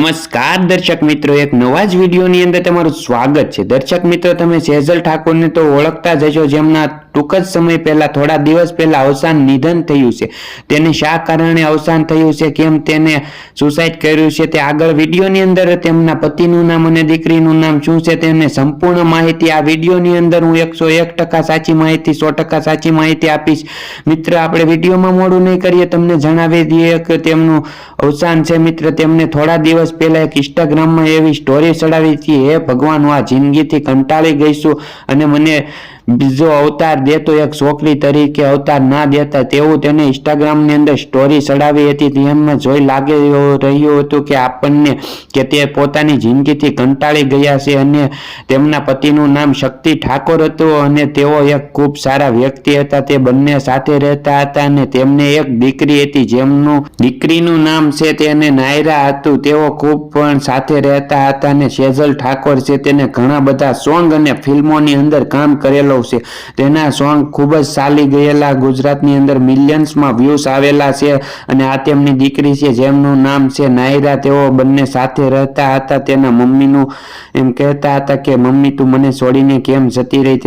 નમસ્કાર દર્શક મિત્રો, એક નવા જ વિડીયોની અંદર તમારું સ્વાગત છે. દર્શક મિત્રો, તમે સેજલ ઠાકોરને તો ઓળખતા જ હશો જેમના ટૂંક જ સમય પહેલા, થોડા દિવસ પહેલા અવસાન નિધન થયું છે. તેને શા કારણે અવસાન થયું છે? કેમ તેને સુસાઇડ કર્યું છે? તે આગળ વિડીયોની અંદર તેમના પતિનું નામ અને દીકરીનું નામ શું છે તેમને સંપૂર્ણ માહિતી આ વિડીયોની અંદર હું એકસો એક ટકા સાચી માહિતી, સો ટકા સાચી માહિતી આપીશ. મિત્ર, આપણે વિડીયોમાં મોડું નહીં કરીએ, તમને જણાવી દઈએ કે તેમનું અવસાન છે. મિત્ર, તેમને થોડા દિવસ પહેલા એક ઇન્સ્ટાગ્રામમાં એવી સ્ટોરી ચડાવી હતી, હે ભગવાન, હું આ જિંદગીથી કંટાળી ગઈશું અને મને બીજો અવતાર દેતો એક છોકરી તરીકે અવતાર ના દેતા તેવું તેને ઇન્સ્ટાગ્રામની અંદર સ્ટોરી ચડાવી હતી. તેમાં જોઈ લાગે રહ્યું હતું કે આપણને કે તે પોતાની જિંદગીથી કંટાળી ગયા છે અને તેમના પતિનું નામ શક્તિ ઠાકોર હતું અને તેઓ એક ખૂબ સારા વ્યક્તિ હતા. તે બંને સાથે રહેતા હતા અને તેમને એક દીકરી હતી જેમનું દીકરીનું નામ છે તેને નાયરા હતું. તેઓ ખૂબ પણ સાથે રહેતા હતા અને સેજલ ઠાકોર છે. તેને ઘણા બધા સોંગ અને ફિલ્મોની અંદર કામ કરેલો છે. તેના સોંગ ખૂબ જ ચાલી ગયેલા ગુજરાતની અંદર મિલિયન્સમાં વ્યૂઝ આવેલા છે અને આ તેમની દીકરી છે, જેમનું નામ છે નાયરા. તેઓ બંને સાથે રહેતા હતા. તેના મમ્મીનું એમ કહેતા હતા કે, મમ્મી, તું મને છોડીને કેમ જતી રહી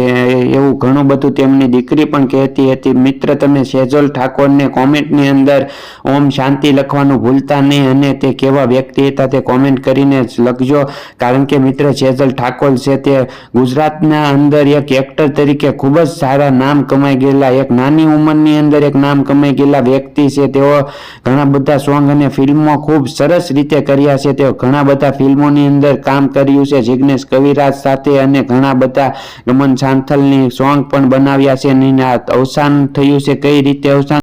એવું ઘણું બધું તેમની દીકરી પણ કહેતી હતી. મિત્ર, તમે સેજલ ઠાકોરને કોમેન્ટની અંદર ઓમ શાંતિ લખવાનું ભૂલતા નહીં અને તે કેવા વ્યક્તિ હતા તે કોમેન્ટ કરીને જ લખજો. કારણ કે મિત્ર સેજલ ઠાકોર છે તે ગુજરાતના અંદર એક એક્ટર તરીકે ખૂબ જ સારા નામ કમાઈ ગયેલા. એક નાની ઉંમરની અંદર એક નામ કમાઈ ગયેલા વ્યક્તિ છે. તેઓ ઘણા બધા સોંગ અને ફિલ્મો ખૂબ સરસ રીતે કર્યા છે. તેઓ ઘણા બધા ફિલ્મોની અંદર કામ કર્યું છે. જિગ્નેશ કવિરાજ સાથે અને ઘણા બધા ગમન સાંથલની સોંગ પણ બનાવ્યા છે. અને અવસાન થયું છે. કઈ રીતે અવસાન